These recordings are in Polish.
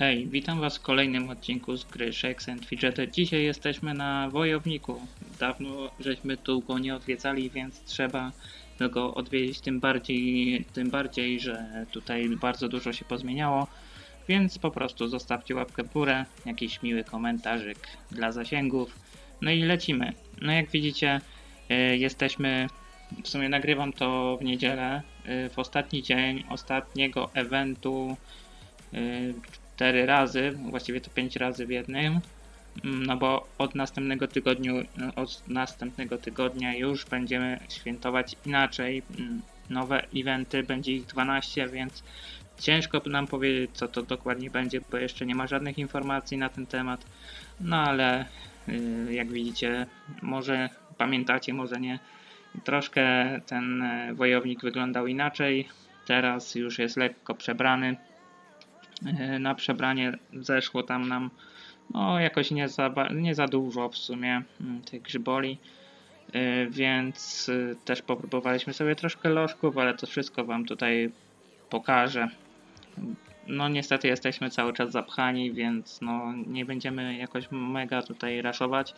Hej, witam was w kolejnym odcinku z gry Shakes and Fidgeted. Dzisiaj jesteśmy na Wojowniku. Dawno żeśmy tu go nie odwiedzali, więc trzeba go odwiedzić tym bardziej, tym bardziej, że tutaj bardzo dużo się pozmieniało. Więc po prostu zostawcie łapkę w górę, jakiś miły komentarzyk dla zasięgów. No i lecimy. No jak widzicie, y, jesteśmy, w sumie nagrywam to w niedzielę, y, w ostatni dzień ostatniego eventu y, cztery razy, właściwie to pięć razy w jednym. Mm, No bo od następnego tygodniu, od następnego tygodnia już będziemy świętować inaczej. Mm, Nowe eventy, będzie ich 12, więc ciężko nam powiedzieć, co to dokładnie będzie, bo jeszcze nie ma żadnych informacji na ten temat. No ale y, jak widzicie, może pamiętacie, może nie, troszkę ten e, wojownik wyglądał inaczej. Teraz już jest lekko przebrany. E, Na przebranie zeszło tam nam no jakoś nie za, nie za dużo w sumie mm, tych grzyboli. E, Więc y, też popróbowaliśmy sobie troszkę lożków, ale to wszystko wam tutaj pokażę. No niestety jesteśmy cały czas zapchani, więc no nie będziemy jakoś mega tutaj raszować.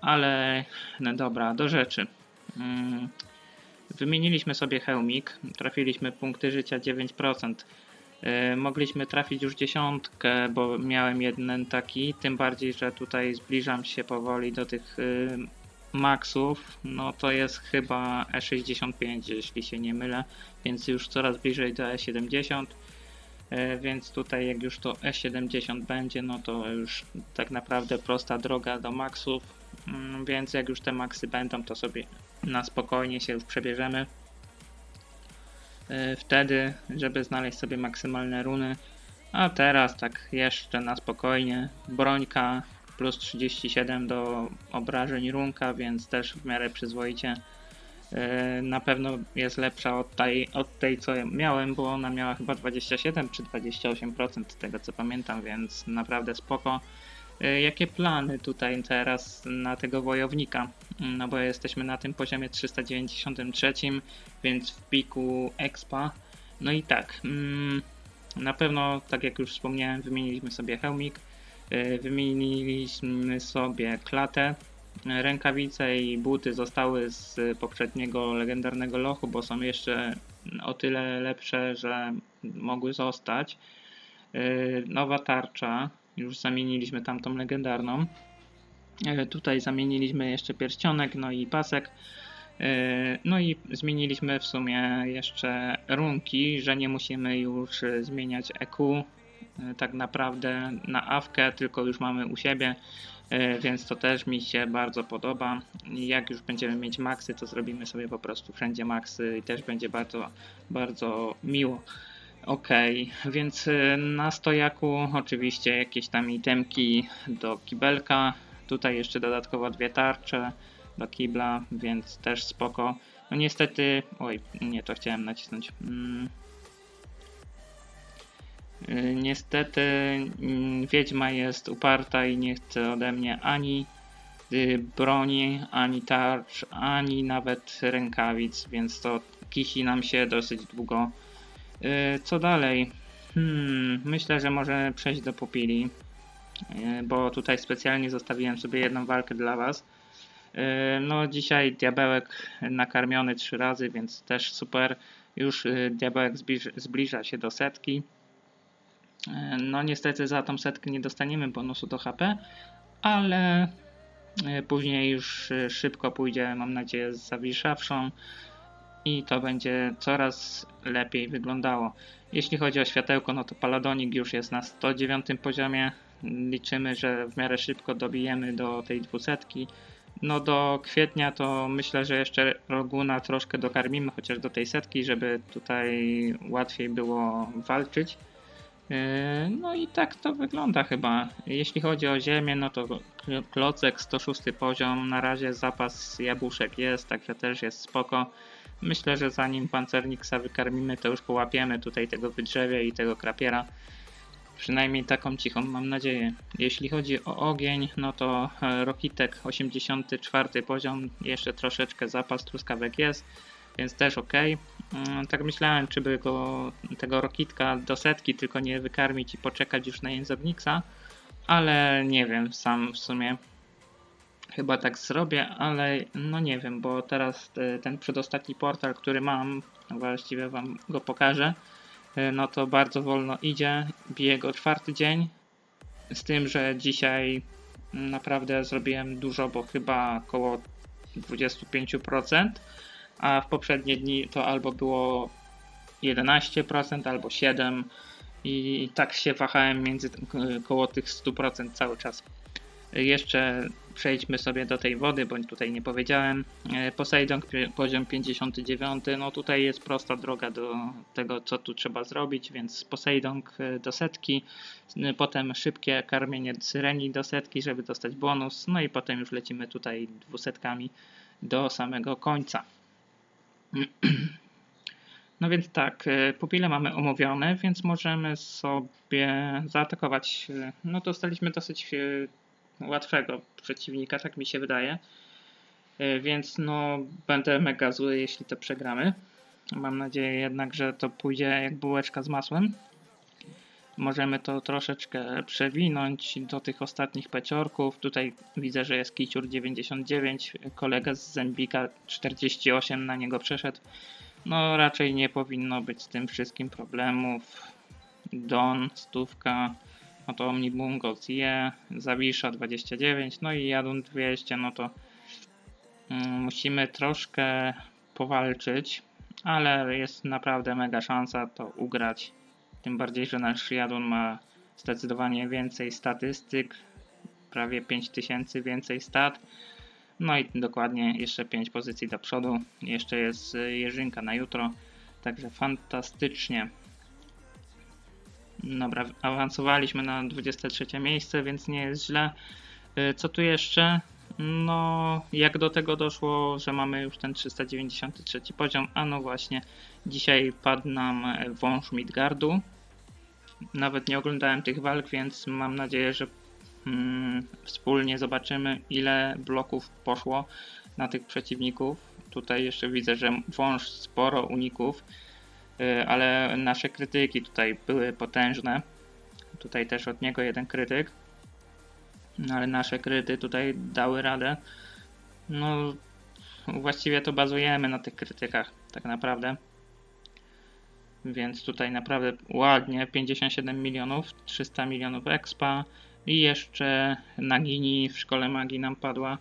Ale no dobra, do rzeczy. Mm, Wymieniliśmy sobie hełmik, trafiliśmy punkty życia 9%. Yy, mogliśmy trafić już dziesiątkę, bo miałem jeden taki, tym bardziej, że tutaj zbliżam się powoli do tych yy, maksów, no to jest chyba E65, jeśli się nie mylę, więc już coraz bliżej do E70, yy, więc tutaj jak już to E70 będzie, no to już tak naprawdę prosta droga do maksów, Mm, więc jak już te maksy będą, to sobie na spokojnie się już przebierzemy wtedy, żeby znaleźć sobie maksymalne runy. A teraz tak jeszcze na spokojnie. Brońka plus 37 do obrażeń runka, więc też w miarę przyzwoicie. Y, Na pewno jest lepsza od tej, od tej co miałem, bo ona miała chyba 27 czy 28% z tego co pamiętam, więc naprawdę spoko. Y, Jakie plany tutaj teraz na tego wojownika? Mm, No bo jesteśmy na tym poziomie 393, więc w piku expa. No i tak, mm, na pewno, tak jak już wspomniałem, wymieniliśmy sobie hełmik, y, wymieniliśmy sobie klatę, rękawice i buty zostały z poprzedniego legendarnego lochu, bo są jeszcze o tyle lepsze, że mogły zostać. Y, Nowa tarcza, już zamieniliśmy tamtą legendarną. E, Tutaj zamieniliśmy jeszcze pierścionek, no i pasek. E, No i zmieniliśmy w sumie jeszcze runki, że nie musimy już zmieniać EQ e, tak naprawdę na awkę, tylko już mamy u siebie, więc to też mi się bardzo podoba. Jak już będziemy mieć maksy, to zrobimy sobie po prostu wszędzie maksy i też będzie bardzo, bardzo miło. Okej, więc y, na stojaku oczywiście jakieś tam itemki do kibelka. Tutaj jeszcze dodatkowo dwie tarcze do kibla, więc też spoko. No niestety, oj, nie to chciałem nacisnąć. Mm. Y, Niestety mm, wiedźma jest uparta i nie chce ode mnie ani y, broni, ani tarcz, ani nawet rękawic, więc to kisi nam się dosyć długo. Y, Co dalej? Hmm, myślę, że może przejść do pupili, y, bo tutaj specjalnie zostawiłem sobie jedną walkę dla Was. Y, No, dzisiaj diabełek nakarmiony trzy razy, więc też super. Już diabełek zbliż, zbliża się do setki. No, niestety za tą setkę nie dostaniemy bonusu do HP, ale później już szybko pójdzie, mam nadzieję, z zawiszawszą i to będzie coraz lepiej wyglądało. Jeśli chodzi o światełko, no to Paladonik już jest na 109 poziomie. Liczymy, że w miarę szybko dobijemy do tej dwusetki. No do kwietnia to myślę, że jeszcze Roguna troszkę dokarmimy, chociaż do tej setki, żeby tutaj łatwiej było walczyć. Yy, No i tak to wygląda chyba. Jeśli chodzi o ziemię, no to kl- klocek 106 poziom, na razie zapas jabłuszek jest, także też jest spoko. Myślę, że zanim pancerniksa wykarmimy, to już połapiemy tutaj tego wydrzewia i tego krapiera. Przynajmniej taką cichą mam nadzieję. Jeśli chodzi o ogień, no to e, Rokitek 84 poziom, jeszcze troszeczkę zapas truskawek jest. więc też ok. Tak myślałem, czy by go, tego rokitka do setki tylko nie wykarmić i poczekać już na jęzorniksa, ale nie wiem sam w sumie. Chyba tak zrobię, ale no nie wiem, bo teraz e, ten przedostatni portal, który mam, właściwie wam go pokażę, e, no to bardzo wolno idzie, bije go czwarty dzień, z tym, że dzisiaj naprawdę zrobiłem dużo, bo chyba około 25%, a w poprzednie dni to albo było 11%, albo 7% i tak się wahałem między koło tych 100% cały czas. Jeszcze przejdźmy sobie do tej wody, bo tutaj nie powiedziałem. Poseidon poziom 59, no tutaj jest prosta droga do tego, co tu trzeba zrobić, więc Poseidon do setki, potem szybkie karmienie syreni do setki, żeby dostać bonus, no i potem już lecimy tutaj dwusetkami do samego końca. No więc tak, pupile mamy omówione, więc możemy sobie zaatakować. No dostaliśmy dosyć łatwego przeciwnika, tak mi się wydaje. Więc no będę mega zły, jeśli to przegramy. Mam nadzieję jednak, że to pójdzie jak bułeczka z masłem. Możemy to troszeczkę przewinąć do tych ostatnich peciorków. Tutaj widzę, że jest Kiciur 99, kolega z Zembika 48 na niego przeszedł. No raczej nie powinno być z tym wszystkim problemów. Don, stówka, no to Omnibum Gautier, Zawisza 29, no i Jadun 200, no to mm, musimy troszkę powalczyć, ale jest naprawdę mega szansa to ugrać. Tym bardziej, że nasz Jadun ma zdecydowanie więcej statystyk, prawie 5000 więcej stat. No i dokładnie jeszcze 5 pozycji do przodu. Jeszcze jest Jerzynka na jutro, także fantastycznie. Dobra, awansowaliśmy na 23 miejsce, więc nie jest źle. Y, co tu jeszcze? No, jak do tego doszło, że mamy już ten 393 poziom? A no właśnie, dzisiaj padł nam wąż Midgardu. Nawet nie oglądałem tych walk, więc mam nadzieję, że mm, wspólnie zobaczymy, ile bloków poszło na tych przeciwników. Tutaj jeszcze widzę, że wąż sporo uników. Y, ale nasze krytyki tutaj były potężne. Tutaj też od niego jeden krytyk. No ale nasze kryty tutaj dały radę. No, właściwie to bazujemy na tych krytykach, tak naprawdę. Więc tutaj naprawdę ładnie 57 milionów, 300 milionów expa i jeszcze Nagini w szkole magii nam padła.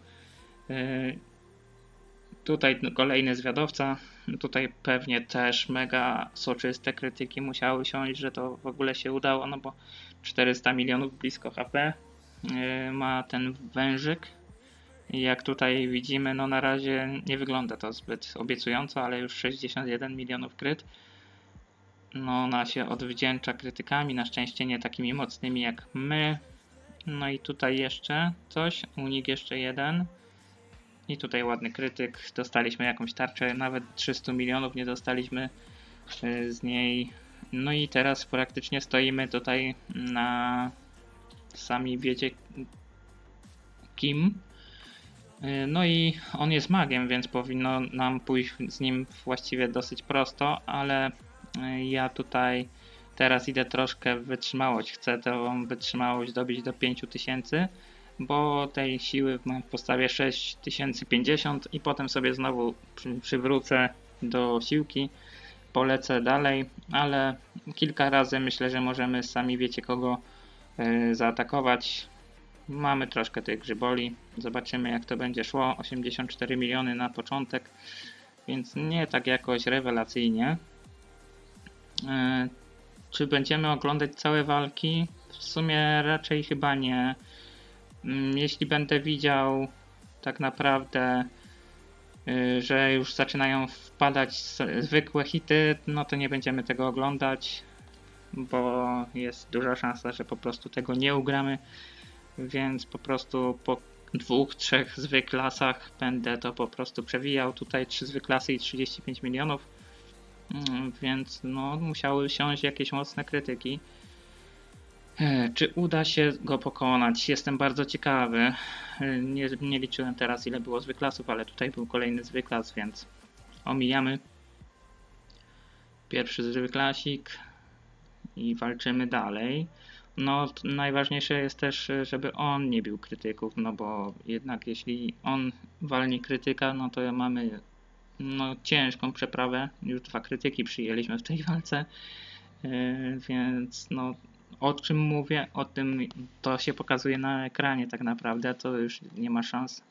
Y, Tutaj kolejny zwiadowca. Tutaj pewnie też mega soczyste krytyki musiały siąść, że to w ogóle się udało, no bo 400 milionów blisko HP yy, ma ten wężyk. Jak tutaj widzimy, no na razie nie wygląda to zbyt obiecująco, ale już 61 milionów kryt. No ona się odwdzięcza krytykami, na szczęście nie takimi mocnymi jak my. No i tutaj jeszcze coś, unik jeszcze jeden. I tutaj ładny krytyk. Dostaliśmy jakąś tarczę, nawet 300 milionów nie dostaliśmy e, z niej. No i teraz praktycznie stoimy tutaj na sami wiecie kim. E, no i on jest magiem, więc powinno nam pójść z nim właściwie dosyć prosto, ale e, ja tutaj teraz idę troszkę wytrzymałość. Chcę tą wytrzymałość dobić do 5000 bo tej siły mam w postawie 6050 i potem sobie znowu przy, przywrócę do siłki, polecę dalej, ale kilka razy myślę, że możemy sami wiecie kogo y, zaatakować. Mamy troszkę tych grzyboli, zobaczymy jak to będzie szło. 84 miliony na początek, więc nie tak jakoś rewelacyjnie. Y, czy będziemy oglądać całe walki? W sumie raczej chyba nie jeśli będę widział tak naprawdę, y, że już zaczynają wpadać zwykłe hity, no to nie będziemy tego oglądać, bo jest duża szansa, że po prostu tego nie ugramy, więc po prostu po dwóch, trzech zwyklasach będę to po prostu przewijał. Tutaj trzy zwyklasy i 35 milionów, mm, więc no musiały siąść jakieś mocne krytyki. E, czy uda się go pokonać? Jestem bardzo ciekawy. E, nie, nie liczyłem teraz ile było zwyklasów, ale tutaj był kolejny zwyklas, więc omijamy. Pierwszy zrywy klasik i walczymy dalej. No, najważniejsze jest też, żeby on nie bił krytyków, no bo jednak jeśli on walnie krytyka, no to mamy no, ciężką przeprawę. Już dwa krytyki przyjęliśmy w tej walce, yy, więc no, o czym mówię, o tym to się pokazuje na ekranie tak naprawdę, to już nie ma szans.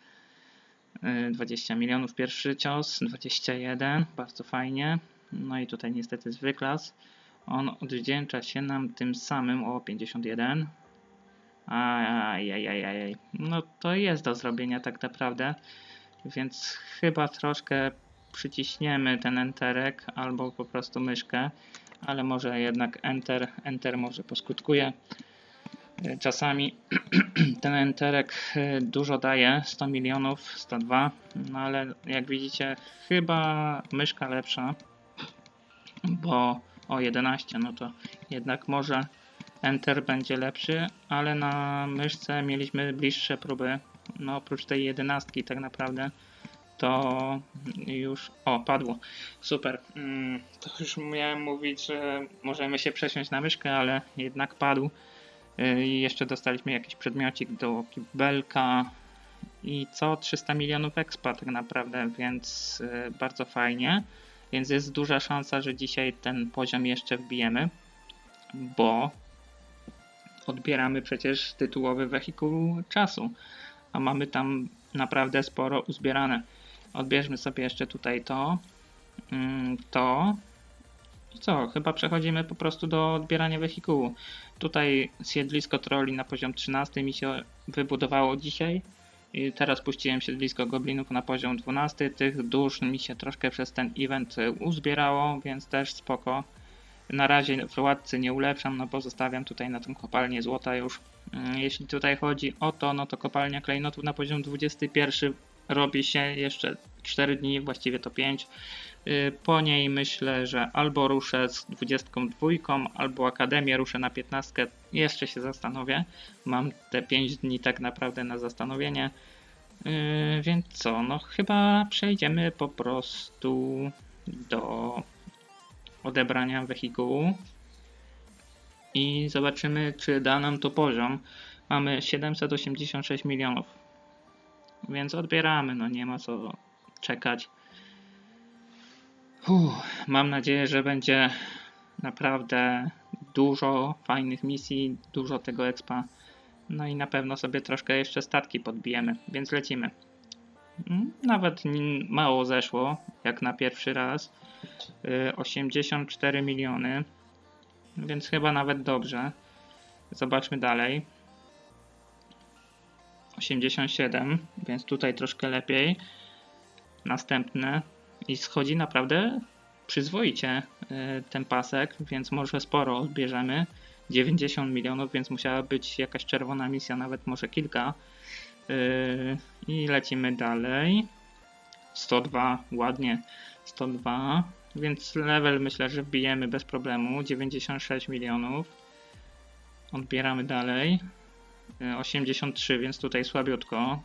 Yy, 20 milionów pierwszy cios, 21, bardzo fajnie. No i tutaj niestety zwyklas. On odwdzięcza się nam tym samym o 51. Ajajajajaj. No to jest do zrobienia tak naprawdę. Więc chyba troszkę przyciśniemy ten enterek albo po prostu myszkę, ale może jednak enter, enter może poskutkuje. Y, Czasami ten enterek y, dużo daje, 100 milionów, 102, no ale jak widzicie chyba myszka lepsza, bo o 11, no to jednak może enter będzie lepszy, ale na myszce mieliśmy bliższe próby, no oprócz tej 11 tak naprawdę to już. O, padło. Super. Mm, To już miałem mówić, że możemy się przesiąść na myszkę, ale jednak padł. Y, I jeszcze dostaliśmy jakiś przedmiocik do kibelka. I co? 300 milionów expa tak naprawdę, więc y, bardzo fajnie. Więc jest duża szansa, że dzisiaj ten poziom jeszcze wbijemy, bo odbieramy przecież tytułowy wehikuł czasu, a mamy tam naprawdę sporo uzbierane. Odbierzmy sobie jeszcze tutaj to, mm, to i co? Chyba przechodzimy po prostu do odbierania wehikułu. Tutaj siedlisko troli na poziom 13 mi się wybudowało dzisiaj. I teraz puściłem siedlisko goblinów na poziom 12. Tych dusz mi się troszkę przez ten event uzbierało, więc też spoko. Na razie władcy nie ulepszam, no bo zostawiam tutaj na tą kopalnię złota już. Mm, Jeśli tutaj chodzi o to, no to kopalnia klejnotów na poziom 21 robi się jeszcze 4 dni, właściwie to 5. Y, Po niej myślę, że albo ruszę z 22, albo Akademię ruszę na 15. Jeszcze się zastanowię. Mam te 5 dni tak naprawdę na zastanowienie. Yy, więc co, no chyba przejdziemy po prostu do odebrania wehikułu i zobaczymy, czy da nam to poziom. Mamy 786 milionów, więc odbieramy, no nie ma co czekać. Uff, mam nadzieję, że będzie naprawdę dużo fajnych misji, dużo tego expa. No i na pewno sobie troszkę jeszcze statki podbijemy, więc lecimy. Mm, Nawet mało zeszło, jak na pierwszy raz. Y, 84 miliony, więc chyba nawet dobrze. Zobaczmy dalej. 87, więc tutaj troszkę lepiej. Następne i schodzi naprawdę przyzwoicie y, ten pasek, więc może sporo odbierzemy. 90 milionów, więc musiała być jakaś czerwona misja, nawet może kilka. Yy, I lecimy dalej. 102, ładnie. 102, więc level myślę, że wbijemy bez problemu. 96 milionów. Odbieramy dalej. Yy, 83, więc tutaj słabiutko.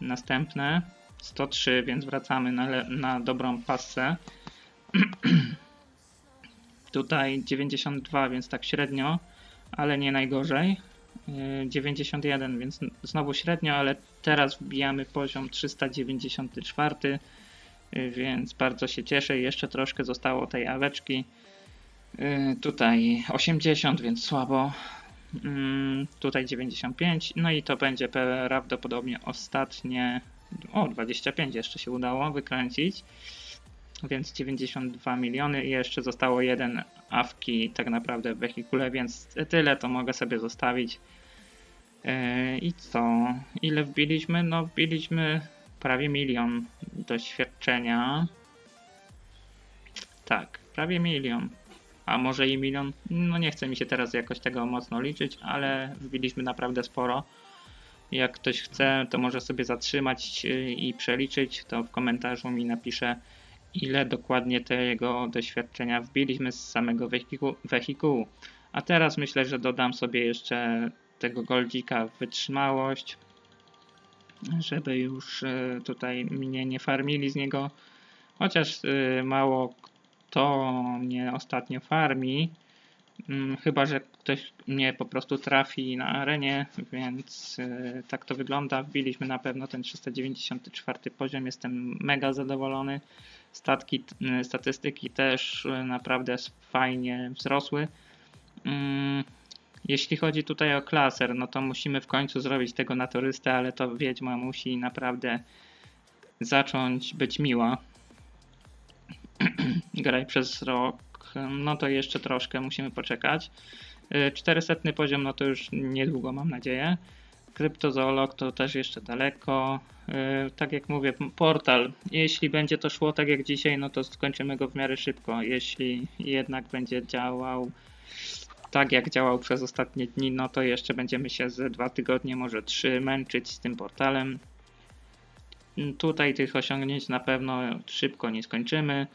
Następne 103, więc wracamy na, na dobrą pasę. Tutaj 92, więc tak średnio, ale nie najgorzej. Yy, 91, więc n- znowu średnio, ale teraz wbijamy poziom 394, yy, więc bardzo się cieszę. Jeszcze troszkę zostało tej aweczki. Tutaj 80, więc słabo. Mm, Tutaj 95, no i to będzie prawdopodobnie ostatnie. O, 25 jeszcze się udało wykręcić więc 92 miliony i jeszcze zostało jeden awki tak naprawdę w wehikule, więc tyle to mogę sobie zostawić. Yy, I co? Ile wbiliśmy? No wbiliśmy prawie milion doświadczenia. Tak, prawie milion. A może i milion? No nie chce mi się teraz jakoś tego mocno liczyć, ale wbiliśmy naprawdę sporo. Jak ktoś chce, to może sobie zatrzymać yy, i przeliczyć, to w komentarzu mi napisze ile dokładnie tego doświadczenia wbiliśmy z samego wehiku- wehikułu. A teraz myślę, że dodam sobie jeszcze tego goldzika wytrzymałość, żeby już e, tutaj mnie nie farmili z niego Chociaż y, mało kto mnie ostatnio farmi. Mm, Chyba, że ktoś mnie po prostu trafi na arenie, więc y, tak to wygląda. Wbiliśmy na pewno ten 394 poziom. Jestem mega zadowolony. Statki, y, statystyki też y, naprawdę fajnie wzrosły. Mm, Jeśli chodzi tutaj o klaser, no to musimy w końcu zrobić tego na turystę, ale to wiedźma musi naprawdę zacząć być miła. Graj przez rok, no to jeszcze troszkę musimy poczekać. Y, 400 poziom, no to już niedługo mam nadzieję. Kryptozoolog to też jeszcze daleko. Y, Tak jak mówię, portal. Jeśli będzie to szło tak jak dzisiaj, no to skończymy go w miarę szybko. Jeśli jednak będzie działał tak jak działał przez ostatnie dni, no to jeszcze będziemy się ze dwa tygodnie, może trzy męczyć z tym portalem. Tutaj tych osiągnięć na pewno szybko nie skończymy.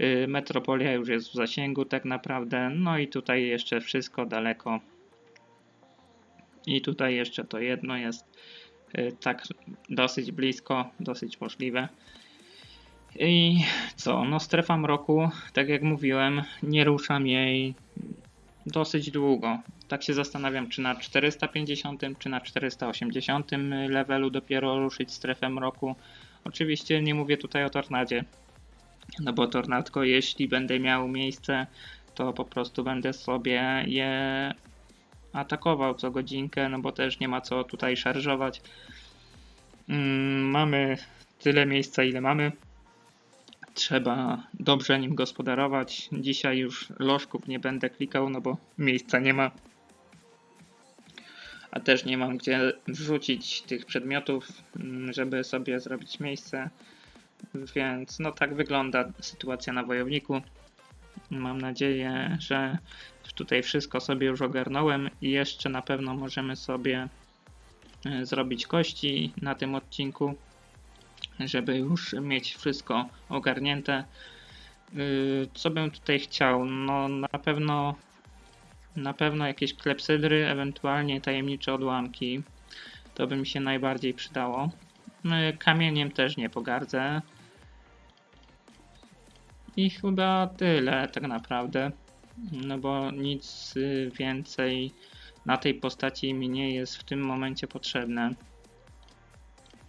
Y, Metropolia już jest w zasięgu tak naprawdę. No i tutaj jeszcze wszystko daleko. I tutaj jeszcze to jedno jest y, tak dosyć blisko, dosyć możliwe. I co? No strefa mroku, tak jak mówiłem, nie ruszam jej dosyć długo. Tak się zastanawiam, czy na 450, czy na 480 levelu dopiero ruszyć strefę mroku. Oczywiście nie mówię tutaj o tornadzie, no bo tornadko, jeśli będę miał miejsce, to po prostu będę sobie je atakował co godzinkę, no bo też nie ma co tutaj szarżować. Mm, mamy tyle miejsca, ile mamy. Trzeba dobrze nim gospodarować. Dzisiaj już lożków nie będę klikał, no bo miejsca nie ma. A też nie mam gdzie wrzucić tych przedmiotów, mm, żeby sobie zrobić miejsce. Więc no tak wygląda sytuacja na wojowniku. Mam nadzieję, że tutaj wszystko sobie już ogarnąłem i jeszcze na pewno możemy sobie e, zrobić kości na tym odcinku, żeby już mieć wszystko ogarnięte. Yy, Co bym tutaj chciał? No na pewno na pewno jakieś klepsydry, ewentualnie tajemnicze odłamki. To by mi się najbardziej przydało. Yy, Kamieniem też nie pogardzę. I chyba tyle tak naprawdę. No bo nic y, więcej na tej postaci mi nie jest w tym momencie potrzebne.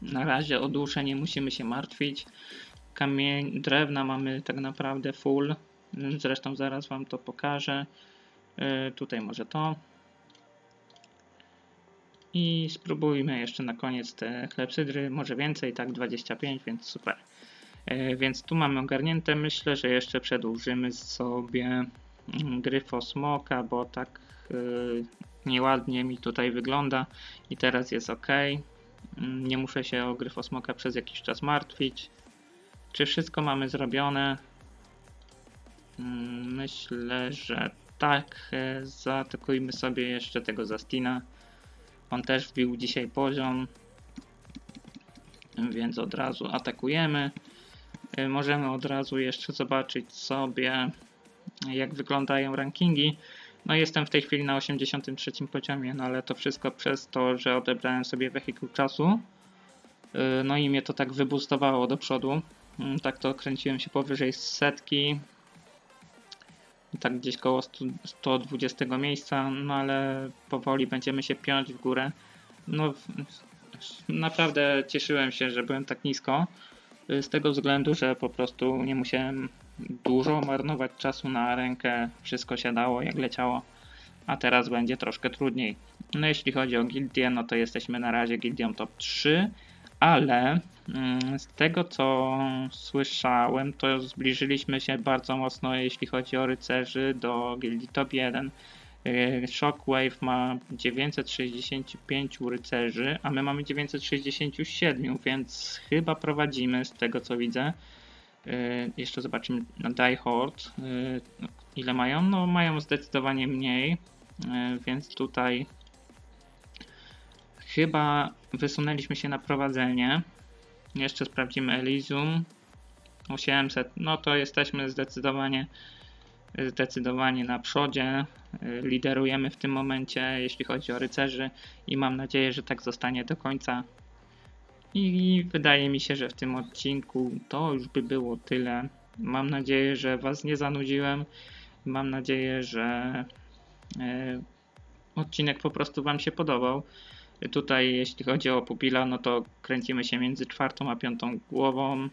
Na razie o duszę nie musimy się martwić. Kamień, drewna mamy tak naprawdę full. Zresztą zaraz wam to pokażę. Y, tutaj może to. I spróbujmy jeszcze na koniec te klepsydry. Może więcej, tak 25, więc super. E, Więc tu mamy ogarnięte. Myślę, że jeszcze przedłużymy sobie mm, gryfosmoka, bo tak y, nieładnie mi tutaj wygląda i teraz jest ok. Nie muszę się o gryfosmoka przez jakiś czas martwić. Czy wszystko mamy zrobione? Mm, Myślę, że tak. Zaatakujmy sobie jeszcze tego Zastina. On też wbił dzisiaj poziom, więc od razu atakujemy. Y, Możemy od razu jeszcze zobaczyć sobie, jak wyglądają rankingi. No jestem w tej chwili na 83 poziomie, no ale to wszystko przez to, że odebrałem sobie wehikuł czasu. Y, No i mnie to tak wybustowało do przodu. Mm, Tak to kręciłem się powyżej setki. Tak gdzieś koło 100, 120 miejsca, no ale powoli będziemy się piąć w górę. No naprawdę cieszyłem się, że byłem tak nisko. Y, Z tego względu, że po prostu nie musiałem dużo marnować czasu na rękę, wszystko się dało jak leciało, a teraz będzie troszkę trudniej. No jeśli chodzi o gildię, no to jesteśmy na razie gildią top 3, ale mm, z tego co słyszałem, to zbliżyliśmy się bardzo mocno, jeśli chodzi o rycerzy, do gildii top 1. Y, Shockwave ma 965 rycerzy, a my mamy 967, więc chyba prowadzimy z tego co widzę. Y, Jeszcze zobaczymy na Die Horde. y, Ile mają? No mają zdecydowanie mniej, y, więc tutaj chyba wysunęliśmy się na prowadzenie. Jeszcze sprawdzimy Elysium. 800, no to jesteśmy zdecydowanie zdecydowanie na przodzie. Liderujemy w tym momencie, jeśli chodzi o rycerzy, i mam nadzieję, że tak zostanie do końca. I wydaje mi się, że w tym odcinku to już by było tyle. Mam nadzieję, że Was nie zanudziłem. Mam nadzieję, że e, odcinek po prostu Wam się podobał. Tutaj, jeśli chodzi o pupila, no to kręcimy się między czwartą a piątą głową.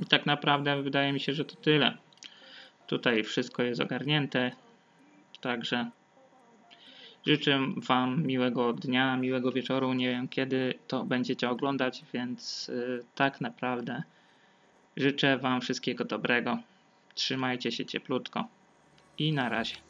I tak naprawdę wydaje mi się, że to tyle. Tutaj wszystko jest ogarnięte. Także życzę Wam miłego dnia, miłego wieczoru. Nie wiem kiedy to będziecie oglądać, więc y, tak naprawdę życzę Wam wszystkiego dobrego. Trzymajcie się cieplutko i na razie.